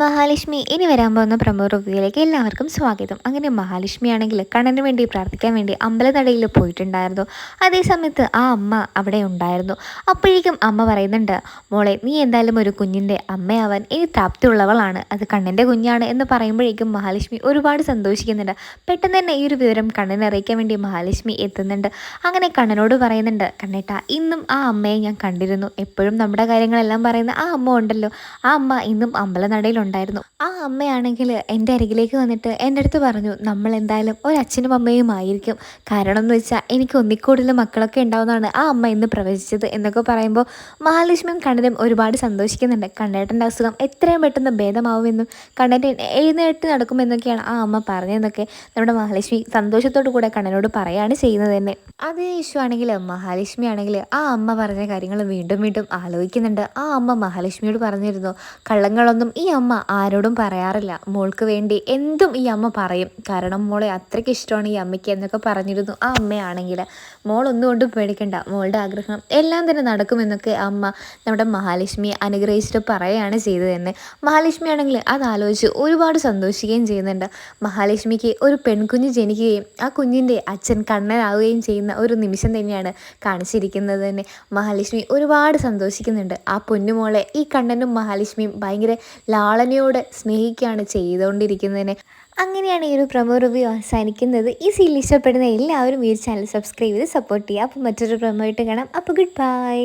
മഹാലക്ഷ്മി. ഇനി വരാൻ പോകുന്ന പ്രമോ റിവ്യൂയിലേക്ക് എല്ലാവർക്കും സ്വാഗതം. അങ്ങനെ മഹാലക്ഷ്മി ആണെങ്കിൽ കണ്ണന് വേണ്ടി പ്രാർത്ഥിക്കാൻ വേണ്ടി അമ്പലനടയിൽ പോയിട്ടുണ്ടായിരുന്നു. അതേ സമയത്ത് ആ അമ്മ അവിടെ ഉണ്ടായിരുന്നു. അപ്പോഴേക്കും അമ്മ പറയുന്നുണ്ട് മോളെ നീ എന്തായാലും ഒരു കുഞ്ഞിന്റെ അമ്മയാവാൻ ഇനി പ്രാപ്തിയുള്ളവളാണ്. അത് കണ്ണന്റെ കുഞ്ഞാണ് എന്ന് പറയുമ്പോഴേക്കും മഹാലക്ഷ്മി ഒരുപാട് സന്തോഷിക്കുന്നുണ്ട്. പെട്ടെന്ന് തന്നെ ഈ ഒരു വിവരം കണ്ണനെ അറിയിക്കാൻ വേണ്ടി മഹാലക്ഷ്മി എത്തുന്നുണ്ട്. അങ്ങനെ കണ്ണനോട് പറയുന്നുണ്ട് കണ്ണേട്ട ഇന്നും ആ അമ്മയെ ഞാൻ കണ്ടിരുന്നു. എപ്പോഴും നമ്മുടെ കാര്യങ്ങളെല്ലാം പറയുന്ന ആ അമ്മ ഉണ്ടല്ലോ. ആ അമ്മ ഇന്നും അമ്പലനടയിൽ ഉണ്ടായിരുന്നു. ആ അമ്മയാണെങ്കിൽ എന്റെ അരികിലേക്ക് വന്നിട്ട് എന്റെ അടുത്ത് പറഞ്ഞു നമ്മൾ എന്തായാലും ഒരു അച്ഛനും അമ്മയും ആയിരിക്കും. കാരണം എന്ന് വെച്ചാൽ എനിക്ക് ഒന്നിക്കൂടുതൽ മക്കളൊക്കെ ഉണ്ടാവുന്നതാണ് ആ അമ്മ ഇന്ന് പ്രവചിച്ചത് എന്നൊക്കെ പറയുമ്പോൾ മഹാലക്ഷ്മിയും കണ്ണനും ഒരുപാട് സന്തോഷിക്കുന്നുണ്ട്. കണ്ണേട്ടന്റെ അസുഖം എത്രയും പെട്ടെന്ന് ഭേദമാവുമെന്നും കണ്ണേട്ടൻ എഴുന്നേറ്റ് നടക്കുമെന്നൊക്കെയാണ് ആ അമ്മ പറഞ്ഞതെന്നൊക്കെ നമ്മുടെ മഹാലക്ഷ്മി സന്തോഷത്തോടു കൂടെ കണ്ണനോട് പറയുകയാണ് ചെയ്യുന്നത് തന്നെ. അതേ ഇഷ്യൂ ആണെങ്കിൽ മഹാലക്ഷ്മി ആണെങ്കിൽ ആ അമ്മ പറഞ്ഞ കാര്യങ്ങൾ വീണ്ടും വീണ്ടും ആലോചിക്കുന്നുണ്ട്. ആ അമ്മ മഹാലക്ഷ്മിയോട് പറഞ്ഞിരുന്നു കള്ളങ്ങളൊന്നും ഈ അമ്മ ആരോടും പറയാറില്ല. മോൾക്ക് വേണ്ടി എന്തും ഈ അമ്മ പറയും. കാരണം മോളെ അത്രയ്ക്ക് ഇഷ്ടമാണ് ഈ അമ്മയ്ക്ക് എന്നൊക്കെ പറഞ്ഞിരുന്നു ആ അമ്മയാണെങ്കിൽ. മോൾ ഒന്നുകൊണ്ടും പേടിക്കണ്ട. മോളുടെ ആഗ്രഹം എല്ലാം തന്നെ നടക്കുമെന്നൊക്കെ അമ്മ നമ്മുടെ മഹാലക്ഷ്മിയെ അനുഗ്രഹിച്ചിട്ട് പറയുകയാണ് ചെയ്തത് തന്നെ മഹാലക്ഷ്മി ആണെങ്കിൽ അത് ആലോചിച്ച് ഒരുപാട് സന്തോഷിക്കുകയും ചെയ്യുന്നുണ്ട്. മഹാലക്ഷ്മിക്ക് ഒരു പെൺകുഞ്ഞ് ജനിക്കുകയും ആ കുഞ്ഞിന്റെ അച്ഛൻ കണ്ണനാവുകയും ചെയ്യുന്ന ഒരു നിമിഷം തന്നെയാണ് കാണിച്ചിരിക്കുന്നത് തന്നെ. മഹാലക്ഷ്മി ഒരുപാട് സന്തോഷിക്കുന്നുണ്ട്. ആ പൊന്നുമോളെ ഈ കണ്ണനും മഹാലക്ഷ്മിയും ഭയങ്കര ലാളനയോടെ സ്നേഹിക്കുകയാണ് ചെയ്തുകൊണ്ടിരിക്കുന്നതിനെ. അങ്ങനെയാണ് ഈ ഒരു പ്രമോ റിവ്യൂ അവസാനിക്കുന്നത്. ഈ സീരിയൽ ഇഷ്ടപ്പെടുന്ന എല്ലാവരും ഈ ചാനൽ സബ്സ്ക്രൈബ് ചെയ്ത് സപ്പോർട്ട് ചെയ്യുക. അപ്പോൾ മറ്റൊരു പ്രമോ ആയിട്ട് കാണാം. അപ്പോൾ ഗുഡ് ബൈ